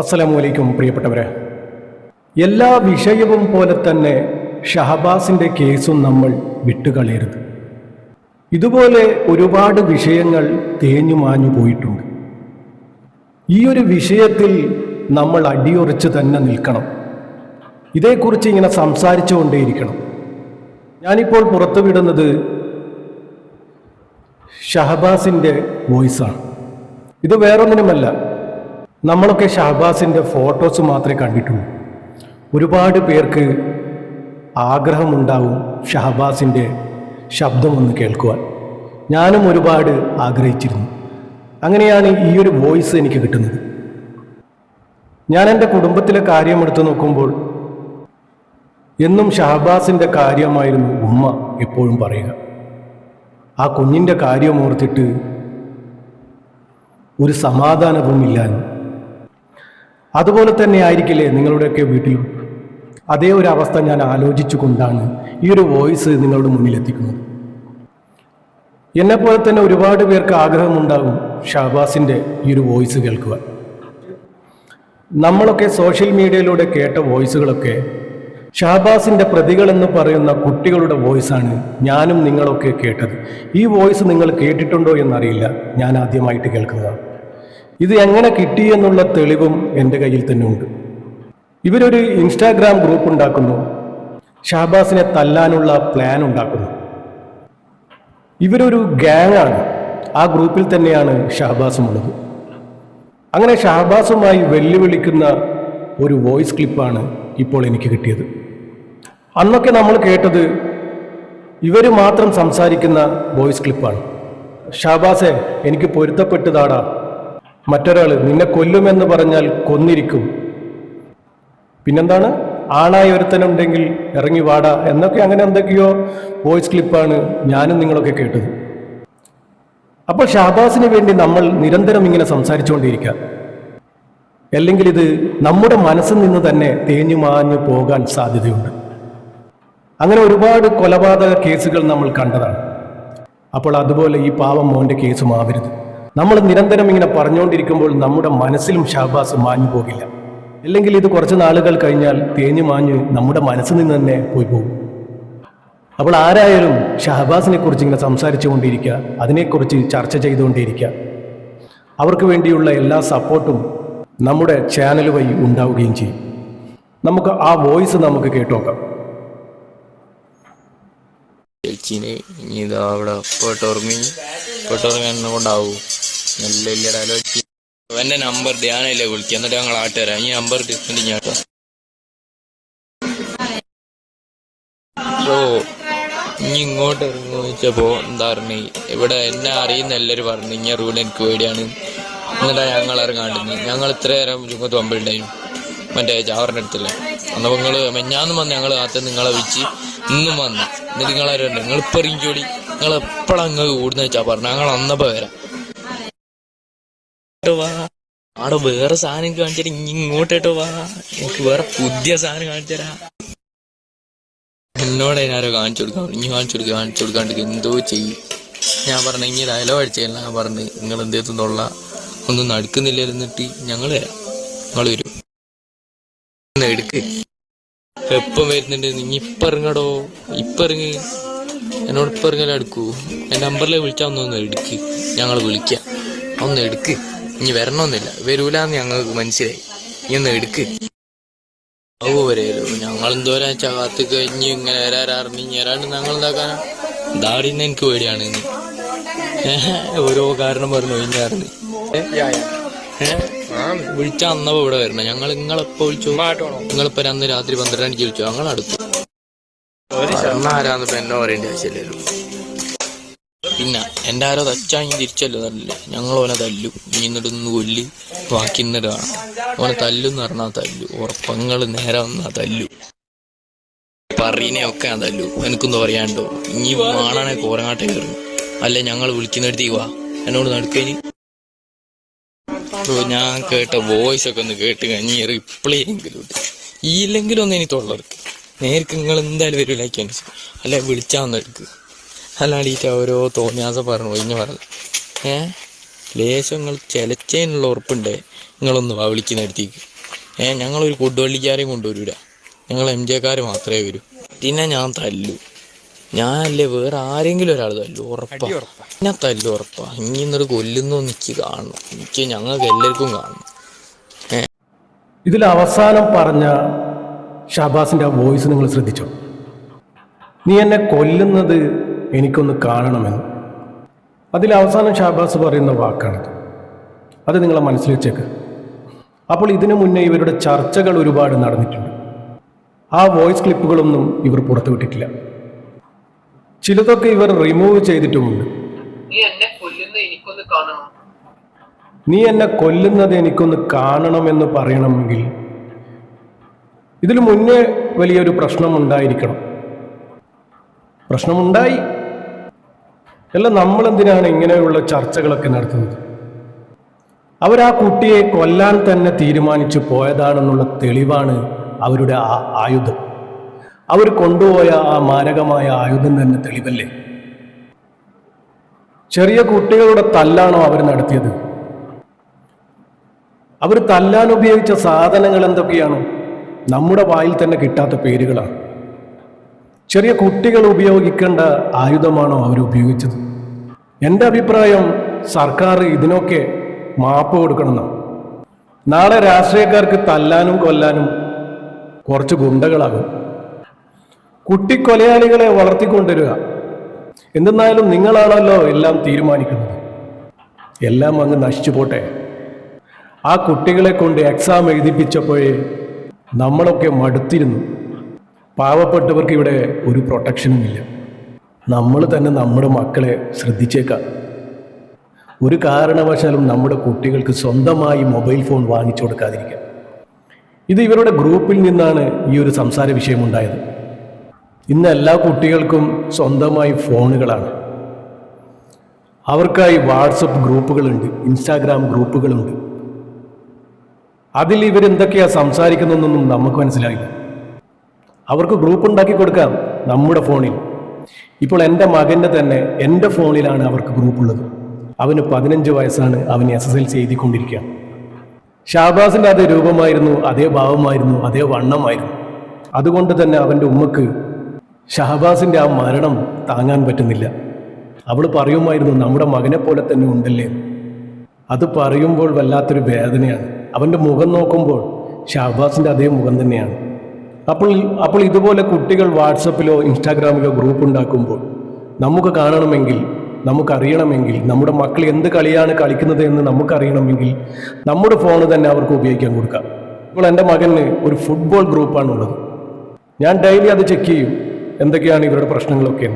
അസ്സലാമു അലൈക്കും പ്രിയപ്പെട്ടവരെ. എല്ലാ വിഷയവും പോലെ തന്നെ ഷഹബാസിന്റെ കേസും നമ്മൾ വിട്ടുകളയരുത്. ഇതുപോലെ ഒരുപാട് വിഷയങ്ങൾ തേഞ്ഞു മാഞ്ഞു പോയിട്ടുണ്ട്. ഈ ഒരു വിഷയത്തിൽ നമ്മൾ അടിയുറച്ച് തന്നെ നിൽക്കണം. ഇതേക്കുറിച്ച് ഇങ്ങനെ സംസാരിച്ചു കൊണ്ടേയിരിക്കണം ഞാനിപ്പോൾ പുറത്തുവിടുന്നത് ഷഹബാസിന്റെ വോയിസാണ്. ഇത് വേറൊന്നിനുമല്ല നമ്മളൊക്കെ ഷഹബാസിന്റെ ഫോട്ടോസ് മാത്രമേ കണ്ടിട്ടുള്ളൂ. ഒരുപാട് പേർക്ക് ആഗ്രഹമുണ്ടാവും ഷഹബാസിന്റെ ശബ്ദമൊന്ന് കേൾക്കുവാൻ. ഞാനും ഒരുപാട് ആഗ്രഹിച്ചിരുന്നു. അങ്ങനെയാണ് ഈ ഒരു വോയിസ് എനിക്ക് കിട്ടുന്നത്. ഞാൻ എന്റെ കുടുംബത്തിലെ കാര്യം എടുത്തു നോക്കുമ്പോൾ എന്നും ഷഹബാസിന്റെ കാര്യമായിരുന്നു ഉമ്മ എപ്പോഴും പറയുക. ആ കുഞ്ഞിന്റെ കാര്യം ഓർത്തിട്ട് ഒരു സമാധാനവും ഇല്ലാന്ന് അതുപോലെ തന്നെ ആയിരിക്കില്ലേ നിങ്ങളുടെയൊക്കെ വീട്ടിലും? അതേ ഒരു അവസ്ഥ ഞാൻ ആലോചിച്ചു കൊണ്ടാണ് ഈ ഒരു വോയിസ് നിങ്ങളുടെ മുന്നിൽ എത്തിക്കുന്നത്. എന്നെപ്പോലെ തന്നെ ഒരുപാട് പേർക്ക് ആഗ്രഹമുണ്ടാകും ഷാബാസിന്റെ ഈ ഒരു വോയിസ് കേൾക്കുക നമ്മളൊക്കെ സോഷ്യൽ മീഡിയയിലൂടെ കേട്ട വോയിസുകളൊക്കെ ഷാബാസിന്റെ പ്രതികൾ എന്ന് പറയുന്ന കുട്ടികളുടെ വോയിസാണ് ഞാനും നിങ്ങളൊക്കെ കേട്ടത്. ഈ വോയിസ് നിങ്ങൾ കേട്ടിട്ടുണ്ടോ എന്നറിയില്ല. ഞാൻ ആദ്യമായിട്ട് കേൾക്കുന്നതാണ്. ഇത് എങ്ങനെ കിട്ടി എന്നുള്ള തെളിവും എന്റെ കയ്യിൽ തന്നെ ഉണ്ട്. ഇവരൊരു ഇൻസ്റ്റാഗ്രാം ഗ്രൂപ്പ് ഉണ്ടാക്കുന്നു. ഷാബാസിനെ തല്ലാനുള്ള പ്ലാൻ ഉണ്ടാക്കുന്നു. ഇവരൊരു ഗ്യാങ്ങാണ് ആ ഗ്രൂപ്പിൽ തന്നെയാണ് ഷഹബാസും ഉള്ളത് അങ്ങനെ ഷാബാസുമായി വെല്ലുവിളിക്കുന്ന ഒരു വോയിസ് ക്ലിപ്പാണ് ഇപ്പോൾ എനിക്ക് കിട്ടിയത്. അന്നൊക്കെ നമ്മൾ കേട്ടത് ഇവർ മാത്രം സംസാരിക്കുന്ന വോയിസ് ക്ലിപ്പാണ്. ഷാബാസെ എനിക്ക് പൊരുത്തപ്പെട്ടതാടാ. മറ്റൊരാൾ നിന്നെ കൊല്ലുമെന്ന് പറഞ്ഞാൽ കൊന്നിരിക്കും. പിന്നെന്താണ്? ആണായ ഒരുത്തനുണ്ടെങ്കിൽ ഇറങ്ങി വാടാ. എന്നൊക്കെ അങ്ങനെ എന്തൊക്കെയോ വോയിസ് ക്ലിപ്പാണ് ഞാനും നിങ്ങളൊക്കെ കേട്ടത്. അപ്പോൾ ഷാബാസിന് വേണ്ടി നമ്മൾ നിരന്തരം ഇങ്ങനെ സംസാരിച്ചുകൊണ്ടിരിക്കുക അല്ലെങ്കിൽ ഇത് നമ്മുടെ മനസ്സിൽ നിന്ന് തന്നെ തേഞ്ഞു മാഞ്ഞു പോകാൻ സാധ്യതയുണ്ട്. അങ്ങനെ ഒരുപാട് കൊലപാതക കേസുകൾ നമ്മൾ കണ്ടതാണ്. അപ്പോൾ അതുപോലെ ഈ പാവം മോന്റെ കേസും ആവരുത് നമ്മൾ നിരന്തരം ഇങ്ങനെ പറഞ്ഞുകൊണ്ടിരിക്കുമ്പോൾ നമ്മുടെ മനസ്സിലും ഷാബാസ് മാഞ്ഞു പോകില്ല. അല്ലെങ്കിൽ ഇത് കുറച്ച് നാളുകൾ കഴിഞ്ഞാൽ തേഞ്ഞു മാഞ്ഞു നമ്മുടെ മനസ്സിൽ നിന്ന് തന്നെ പോയി പോകും. അപ്പോൾ ആരായാലും ഷഹബാസിനെ കുറിച്ച് ഇങ്ങനെ സംസാരിച്ചു കൊണ്ടിരിക്കുക അതിനെക്കുറിച്ച് ചർച്ച ചെയ്തുകൊണ്ടിരിക്കുക അവർക്ക് വേണ്ടിയുള്ള എല്ലാ സപ്പോർട്ടും നമ്മുടെ ചാനൽ വഴി ഉണ്ടാവുകയും ചെയ്യും. നമുക്ക് ആ വോയിസ് നമുക്ക് കേട്ടോക്കാം. ചേച്ചീനെ ഇനി ഇതാ അവിടെ പോയിട്ടുറങ്ങി കൊണ്ടാവൂ. നല്ല ഡയലോഗ് എന്റെ നമ്പർ ധ്യാനല്ലേ വിളിക്കുക. എന്നിട്ട് ഞങ്ങൾ ആട്ടുതരാം ഈ നമ്പർ ഡിസ്കൗണ്ട് ഞാൻ ഓ ഇനി ഇങ്ങോട്ട് ഇറങ്ങുക വെച്ചപ്പോ എന്താ പറഞ്ഞു? ഇവിടെ എന്നെ അറിയുന്ന എല്ലാവരും പറഞ്ഞു ഇങ്ങനെ റൂൾ എനിക്ക് പേടിയാണ്. എന്നിട്ടാ ഞങ്ങൾ ഇറങ്ങാണ്ടിന് ഞങ്ങൾ ഇത്ര നേരം ചുങ്കത്ത് പമ്പിണ്ടായിരുന്നു മറ്റേ ജാവറിന്റെ അടുത്തില്ല. അന്നപ്പോ നിങ്ങൾ മെഞ്ഞാന്നും വന്ന് ഞങ്ങൾ കാത്ത് നിങ്ങളെ വിളിച്ച് ഇന്നും വന്നു. എന്നിട്ട് നിങ്ങളെ നിങ്ങൾ ഇപ്പൊ ഇറങ്ങിക്കോടി നിങ്ങൾ എപ്പോഴാ അങ്ങ് കൂടുന്ന വെച്ചാ പറഞ്ഞു? ഞങ്ങൾ അന്നപ്പോ വരാം. ആടെ വേറെ സാധനം കാണിച്ചാൽ ഇങ്ങോട്ടേട്ടോ വാ. എനിക്ക് വേറെ പുതിയ സാധനം കാണിച്ചരാ. എന്നോട് അതിനാരോ കാണിച്ചു കൊടുക്കാം ഇനി കാണിച്ചു കൊടുക്കുക കാണിച്ചു കൊടുക്കാണ്ട് എന്തോ ചെയ്യും. ഞാൻ പറഞ്ഞ ഇനി ഡയലോഗ് അടിച്ചല്ല ഞാൻ പറഞ്ഞു. നിങ്ങൾ എന്തേത്തുന്നുള്ള ഒന്നും നടക്കുന്നില്ല എന്നിട്ട് ഞങ്ങൾ വരാം. നിങ്ങൾ വരും. എടുക്ക്. എപ്പം വരുന്നുണ്ട്? നീ ഇപ്പൊ ഇറങ്ങടോ? ഇപ്പൊ ഇറങ്ങ്. എന്നോട് ഇപ്പൊ ഇറങ്ങല എടുക്കൂ. എന്റെ നമ്പറിൽ വിളിച്ചാൽ ഒന്നൊന്ന് എടുക്ക്. ഞങ്ങൾ വിളിക്കാം. ഒന്ന് എടുക്ക്. ഇനി വരണമെന്നില്ല. വരൂലെന്ന് ഞങ്ങൾക്ക് മനസ്സിലായി. ഇനി ഒന്ന് എടുക്ക്. വരെയല്ലോ ഞങ്ങൾ എന്തോരാ ചാത്ത് കഴിഞ്ഞ് ഇങ്ങനെ വരാറിഞ്ഞ് ഇനി വരാണ്ട് ഞങ്ങൾ എന്താക്കാനാ? ദാടിന്ന് എനിക്ക് പേടിയാണ് ഇനി. ഓരോ കാരണം പറഞ്ഞു കഴിഞ്ഞാറിന് വിളിച്ചാ അന്നപ്പോ ഇവിടെ വരണം. ഞങ്ങൾ നിങ്ങളെപ്പോ വിളിച്ചു. നിങ്ങളിപ്പോ അന്ന് രാത്രി പന്ത്രണ്ട് മണിക്ക് വിളിച്ചു. ഞങ്ങൾ അടുത്തു ഇപ്പൊ എന്നോ പറയേണ്ട ആവശ്യമില്ലല്ലോ പിന്നെ എന്റെ ആരോ തച്ചാങ്ങി തിരിച്ചല്ലോ തല്ലില്ല ഞങ്ങൾ ഓനെ തല്ലു. നീ കൊല്ലി. ബാക്കി എന്നിട്ട് കാണാം. ഓനെ തല്ലുന്ന് പറഞ്ഞാ തല്ലു. ഉറപ്പങ്ങൾ നേരെ വന്നാ തല്ലു. പറീനെ ഒക്കെ ഞാൻ തല്ലു. എനിക്കൊന്നും പറയാണ്ടോ ഇനി മാണാനെ കോരങ്ങാട്ടെ കയറും. അല്ലെ ഞങ്ങൾ വിളിക്കുന്നിടത്തേക്ക് വാ. എന്നോട് നടക്കേനി. ഞാൻ കേട്ട വോയിസ് ഒക്കെ ഒന്ന് കേട്ട് കഴിഞ്ഞ് റിപ്ലൈ എങ്കിലും ഇല്ലെങ്കിലും ഒന്ന് എനിക്ക് തൊള്ളർക്ക് നേർക്ക് നിങ്ങൾ എന്തായാലും വരില്ലാക്കാൻ അല്ലെ വിളിച്ചാൽ ഒന്ന് എടുക്ക്. ഈ ഓരോ തോന്നിയാസം പറഞ്ഞു ഒഴിഞ്ഞു പറഞ്ഞു. ഏ? നിങ്ങൾ ചിലച്ചതിനുള്ള ഉറപ്പുണ്ടേ. നിങ്ങളൊന്ന് വാ വിളിക്കുന്നിടത്തേക്ക് ഏ ഞങ്ങളൊരു കൊടുവള്ളിക്കാരെയും കൊണ്ടുവരൂല. ഞങ്ങൾ എം ജെക്കാർ മാത്രമേ വരൂ. പിന്നെ ഞാൻ തല്ലു. ഞാനല്ലേ വേറെ ആരെങ്കിലും ഒരാൾ തല്ലു ഉറപ്പാ. ഞാൻ തല്ലു ഉറപ്പാ. ഇനി ഇന്നൊരു കൊല്ലുന്നു എനിക്ക് കാണണം. എനിക്ക് ഞങ്ങൾക്ക് എല്ലാവർക്കും കാണണം. ഇതിൽ അവസാനം പറഞ്ഞ ഷാബാസിന്റെ ആ വോയിസ് നിങ്ങൾ ശ്രദ്ധിച്ചോ? നീ എന്നെ കൊല്ലുന്നത് എനിക്കൊന്ന് കാണണമെന്ന്. അതിൽ അവസാനം ഷാബാസ് പറയുന്ന വാക്കാണത്. അത് നിങ്ങളെ മനസ്സിൽ വെച്ചേക്ക്. അപ്പോൾ ഇതിനു മുന്നേ ഇവരുടെ ചർച്ചകൾ ഒരുപാട് നടന്നിട്ടുണ്ട്. ആ വോയിസ് ക്ലിപ്പുകളൊന്നും ഇവർ പുറത്തുവിട്ടിട്ടില്ല ചിലതൊക്കെ ഇവർ റിമൂവ് ചെയ്തിട്ടുമുണ്ട്. നീ എന്നെ കൊല്ലുന്നത് എനിക്കൊന്ന് കാണണം. നീ എന്നെ കൊല്ലുന്നത് എനിക്കൊന്ന് കാണണമെന്ന് പറയണമെങ്കിൽ ഇതിനു മുന്നേ വലിയൊരു പ്രശ്നമുണ്ടായിരിക്കണം. പ്രശ്നമുണ്ടായി. അല്ല നമ്മളെന്തിനാണ് ഇങ്ങനെയുള്ള ചർച്ചകളൊക്കെ നടത്തുന്നത്? അവരാ കുട്ടിയെ കൊല്ലാൻ തന്നെ തീരുമാനിച്ചു പോയതാണെന്നുള്ള തെളിവാണ് അവരുടെ ആ ആയുധം. അവർ കൊണ്ടുപോയ ആ മാരകമായ ആയുധം തന്നെ തെളിവല്ലേ? ചെറിയ കുട്ടികളുടെ തല്ലാണോ അവർ നടത്തിയത്? അവർ തല്ലാൻ ഉപയോഗിച്ച സാധനങ്ങൾ എന്തൊക്കെയാണ്? നമ്മുടെ വായിൽ തന്നെ കിട്ടാത്ത പേരുകളാണ് ചെറിയ കുട്ടികൾ ഉപയോഗിക്കേണ്ട ആയുധമാണോ അവർ ഉപയോഗിച്ചത്? എന്റെ അഭിപ്രായം സർക്കാർ ഇതിനൊക്കെ മാപ്പ് കൊടുക്കണമെന്നാണ് നാളെ രാഷ്ട്രീയക്കാർക്ക് തല്ലാനും കൊല്ലാനും കുറച്ച് ഗുണ്ടകളാകും. കുട്ടിക്കൊലയാളികളെ വളർത്തിക്കൊണ്ടുവരിക. എന്തെന്നായാലും നിങ്ങളാണല്ലോ എല്ലാം തീരുമാനിക്കുന്നത്. എല്ലാം അങ്ങ് നശിച്ചു പോട്ടെ. ആ കുട്ടികളെ കൊണ്ട് എക്സാം എഴുതിപ്പിച്ചപ്പോഴേ നമ്മളൊക്കെ മടുത്തിരുന്നു. പാവപ്പെട്ടവർക്ക് ഇവിടെ ഒരു പ്രൊട്ടക്ഷനും ഇല്ല നമ്മൾ തന്നെ നമ്മുടെ മക്കളെ ശ്രദ്ധിച്ചേക്കാം. ഒരു കാരണവശാലും നമ്മുടെ കുട്ടികൾക്ക് സ്വന്തമായി മൊബൈൽ ഫോൺ വാങ്ങിച്ചു കൊടുക്കാതിരിക്കാം. ഇത് ഇവരുടെ ഗ്രൂപ്പിൽ നിന്നാണ് ഈ ഒരു സംസാര വിഷയമുണ്ടായത് ഇന്ന് എല്ലാ കുട്ടികൾക്കും സ്വന്തമായി ഫോണുകളാണ്. അവർക്കായി വാട്സപ്പ് ഗ്രൂപ്പുകളുണ്ട് ഇൻസ്റ്റാഗ്രാം ഗ്രൂപ്പുകളുണ്ട്. അതിൽ ഇവരെന്തൊക്കെയാ സംസാരിക്കുന്നതെന്നൊന്നും നമുക്ക് മനസ്സിലായില്ല. അവർക്ക് ഗ്രൂപ്പ് ഉണ്ടാക്കി കൊടുക്കാം നമ്മുടെ ഫോണിൽ. ഇപ്പോൾ എന്റെ മകന്റെ തന്നെ എന്റെ ഫോണിലാണ് അവർക്ക് ഗ്രൂപ്പ് ഉള്ളത്. അവന് പതിനഞ്ച് വയസ്സാണ് അവൻ എസ് എസ് എൽ സി എഴുതിക്കൊണ്ടിരിക്കുക ഷാബാസിന്റെ അതേ രൂപമായിരുന്നു അതേ ഭാവമായിരുന്നു അതേ വണ്ണമായിരുന്നു. അതുകൊണ്ട് തന്നെ അവന്റെ ഉമ്മക്ക് ഷഹബാസിന്റെ ആ മരണം താങ്ങാൻ പറ്റുന്നില്ല. അവൾ പറയുമായിരുന്നു നമ്മുടെ മകനെ പോലെ തന്നെ ഉണ്ടല്ലേ? അത് പറയുമ്പോൾ വല്ലാത്തൊരു വേദനയാണ്. അവന്റെ മുഖം നോക്കുമ്പോൾ ഷഹബാസിന്റെ അതേ മുഖം തന്നെയാണ്. അപ്പോൾ അപ്പോൾ ഇതുപോലെ കുട്ടികൾ വാട്സപ്പിലോ ഇൻസ്റ്റാഗ്രാമിലോ ഗ്രൂപ്പ് ഉണ്ടാക്കുമ്പോൾ നമുക്ക് കാണണമെങ്കിൽ നമുക്കറിയണമെങ്കിൽ നമ്മുടെ മക്കൾ എന്ത് കളിയാണ് കളിക്കുന്നത് എന്ന് നമുക്കറിയണമെങ്കിൽ നമ്മുടെ ഫോൺ തന്നെ അവർക്ക് ഉപയോഗിക്കാൻ കൊടുക്കാം. ഇപ്പോൾ എന്റെ മകന് ഒരു ഫുട്ബോൾ ഗ്രൂപ്പാണുള്ളത് ഞാൻ ഡെയിലി അത് ചെക്ക് ചെയ്യും എന്തൊക്കെയാണ് ഇവരുടെ പ്രശ്നങ്ങളൊക്കെ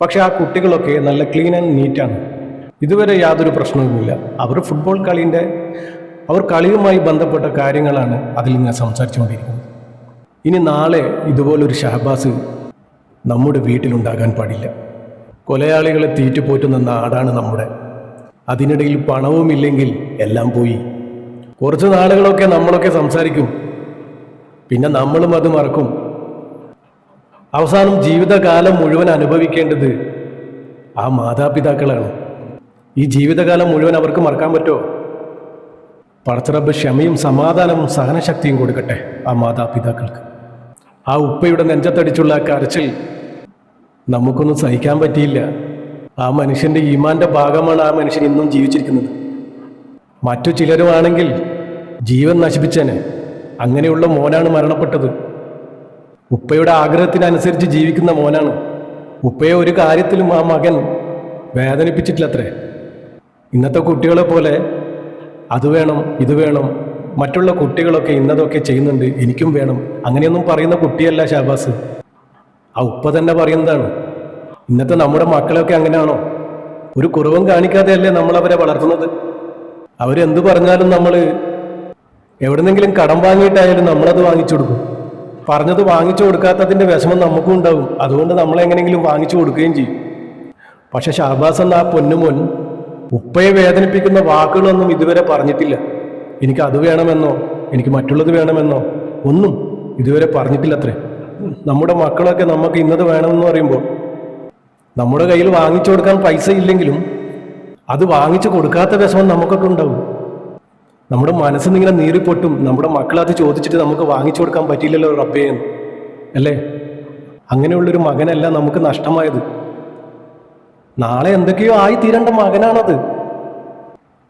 പക്ഷേ ആ കുട്ടികളൊക്കെ നല്ല ക്ലീൻ ആൻഡ് നീറ്റാണ് ഇതുവരെ യാതൊരു പ്രശ്നവുമില്ല. അവർ ഫുട്ബോൾ കളീന്റെ അവർ കളിയുമായി ബന്ധപ്പെട്ട കാര്യങ്ങളാണ് അതിൽ ഞാൻ സംസാരിച്ചുകൊണ്ടിരിക്കുന്നത്. ഇനി നാളെ ഇതുപോലൊരു ഷഹബാസ് നമ്മുടെ വീട്ടിലുണ്ടാകാൻ പാടില്ല. കൊലയാളികളെ തീറ്റുപോറ്റുന്ന നാടാണ് നമ്മുടെ. അതിനിടയിൽ പണവുമില്ലെങ്കിൽ എല്ലാം പോയി. കുറച്ച് നാളുകളൊക്കെ നമ്മളൊക്കെ സംസാരിക്കും. പിന്നെ നമ്മളും അത് മറക്കും. അവസാനം ജീവിതകാലം മുഴുവൻ അനുഭവിക്കേണ്ടത് ആ മാതാപിതാക്കളാണ്. ഈ ജീവിതകാലം മുഴുവൻ അവർക്ക് മറക്കാൻ പറ്റുമോ? പടച്ചറബ് ക്ഷമയും സമാധാനവും സഹനശക്തിയും കൊടുക്കട്ടെ ആ മാതാപിതാക്കൾക്ക്. ആ ഉപ്പയുടെ നെഞ്ചത്തടിച്ചുള്ള ആ കരച്ചിൽ നമുക്കൊന്നും സഹിക്കാൻ പറ്റിയില്ല. ആ മനുഷ്യന്റെ ഈമാന്റെ ഭാഗമാണ് ആ മനുഷ്യൻ ഇന്നും ജീവിച്ചിരിക്കുന്നത്. മറ്റു ചിലരുമാണെങ്കിൽ ജീവൻ നശിപ്പിച്ചേനെ. അങ്ങനെയുള്ള മോനാണ് മരണപ്പെട്ടത്. ഉപ്പയുടെ ആഗ്രഹത്തിനനുസരിച്ച് ജീവിക്കുന്ന മോനാണ്. ഉപ്പയെ ഒരു കാര്യത്തിലും ആ മകൻ വേദനിപ്പിച്ചിട്ടില്ലത്രേ. ഇന്നത്തെ കുട്ടികളെ പോലെ അത് വേണം ഇത് വേണം. മറ്റുള്ള കുട്ടികളൊക്കെ ഇന്നതൊക്കെ ചെയ്യുന്നുണ്ട് എനിക്കും വേണം. അങ്ങനെയൊന്നും പറയുന്ന കുട്ടിയല്ല ഷാബാസ്. ആ ഉപ്പ തന്നെ പറയുന്നതാണ്. ഇന്നത്തെ നമ്മുടെ മക്കളൊക്കെ അങ്ങനെയാണോ? ഒരു കുറവും കാണിക്കാതെയല്ലേ നമ്മൾ അവരെ വളർത്തുന്നത്? അവരെന്ത് പറഞ്ഞാലും നമ്മൾ എവിടെന്നെങ്കിലും കടം വാങ്ങിയിട്ടായാലും നമ്മളത് വാങ്ങിച്ചു കൊടുക്കും. പറഞ്ഞത് വാങ്ങിച്ചു കൊടുക്കാത്തതിന്റെ വിഷമം നമുക്കും ഉണ്ടാവും. അതുകൊണ്ട് നമ്മൾ എങ്ങനെയെങ്കിലും വാങ്ങിച്ചു കൊടുക്കുകയും ചെയ്യും. പക്ഷെ ഷാബാസ് എന്ന ആ പൊന്നുമോൻ ഉപ്പയെ വേദനിപ്പിക്കുന്ന വാക്കുകളൊന്നും ഇതുവരെ പറഞ്ഞിട്ടില്ല. എനിക്ക് അത് വേണമെന്നോ എനിക്ക് മറ്റുള്ളത് വേണമെന്നോ ഒന്നും ഇതുവരെ പറഞ്ഞിട്ടില്ല അത്രേ നമ്മുടെ മക്കളൊക്കെ നമുക്ക് ഇന്നത് വേണമെന്ന് പറയുമ്പോൾ നമ്മുടെ കയ്യിൽ വാങ്ങിച്ചു കൊടുക്കാൻ പൈസ ഇല്ലെങ്കിലും അത് വാങ്ങിച്ചു കൊടുക്കാത്ത വിഷമം നമുക്കൊക്കെ ഉണ്ടാവും. നമ്മുടെ മനസ്സിൽ നിന്ന് നീറിപ്പൊട്ടും. നമ്മുടെ മക്കളത് ചോദിച്ചിട്ട് നമുക്ക് വാങ്ങിച്ചു കൊടുക്കാൻ പറ്റിയില്ലല്ലോ റബ്ബേ എന്ന്. അല്ലേ? അങ്ങനെയുള്ളൊരു മകനല്ല നമുക്ക് നഷ്ടമായത്. നാളെ എന്തൊക്കെയോ ആയി തീരേണ്ട മകനാണത്.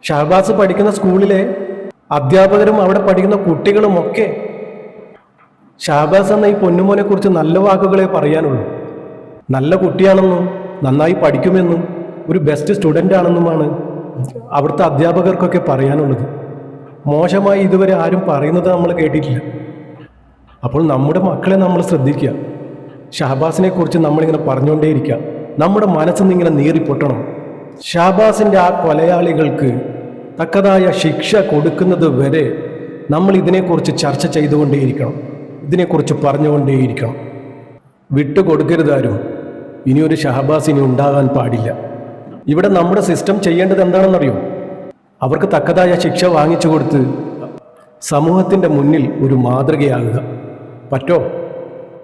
ഷഹബാസ് പഠിക്കുന്ന സ്കൂളിലെ അധ്യാപകരും അവിടെ പഠിക്കുന്ന കുട്ടികളുമൊക്കെ ഷഹബാസ് എന്ന ഈ പൊന്നുമോനെ കുറിച്ച് നല്ല വാക്കുകളെ പറയാനുള്ളൂ. നല്ല കുട്ടിയാണെന്നും നന്നായി പഠിക്കുമെന്നും ഒരു ബെസ്റ്റ് സ്റ്റുഡന്റ് ആണെന്നുമാണ് അവിടുത്തെ അധ്യാപകർക്കൊക്കെ പറയാനുള്ളത്. മോശമായി ഇതുവരെ ആരും പറയുന്നത് നമ്മൾ കേട്ടിട്ടില്ല. അപ്പോൾ നമ്മുടെ മക്കളെ നമ്മൾ ശ്രദ്ധിക്കുക. ഷഹബാസിനെ കുറിച്ച് നമ്മളിങ്ങനെ പറഞ്ഞുകൊണ്ടേയിരിക്കുക. നമ്മുടെ മനസ്സിൽ ഇങ്ങനെ നീറിപ്പൊട്ടണം. ഷാബാസിന്റെ ആ കൊലയാളികൾക്ക് തക്കതായ ശിക്ഷ കൊടുക്കുന്നത് വരെ നമ്മൾ ഇതിനെക്കുറിച്ച് ചർച്ച ചെയ്തുകൊണ്ടേയിരിക്കണം. ഇതിനെക്കുറിച്ച് പറഞ്ഞുകൊണ്ടേയിരിക്കണം. വിട്ടുകൊടുക്കരുതാരും ഇനിയൊരു ഷഹബാസ് ഇനി ഉണ്ടാകാൻ പാടില്ല. ഇവിടെ നമ്മുടെ സിസ്റ്റം ചെയ്യേണ്ടത് എന്താണെന്നറിയോ? അവർക്ക് തക്കതായ ശിക്ഷ വാങ്ങിച്ചു കൊടുത്ത് സമൂഹത്തിന്റെ മുന്നിൽ ഒരു മാതൃകയാകുക. പറ്റോ?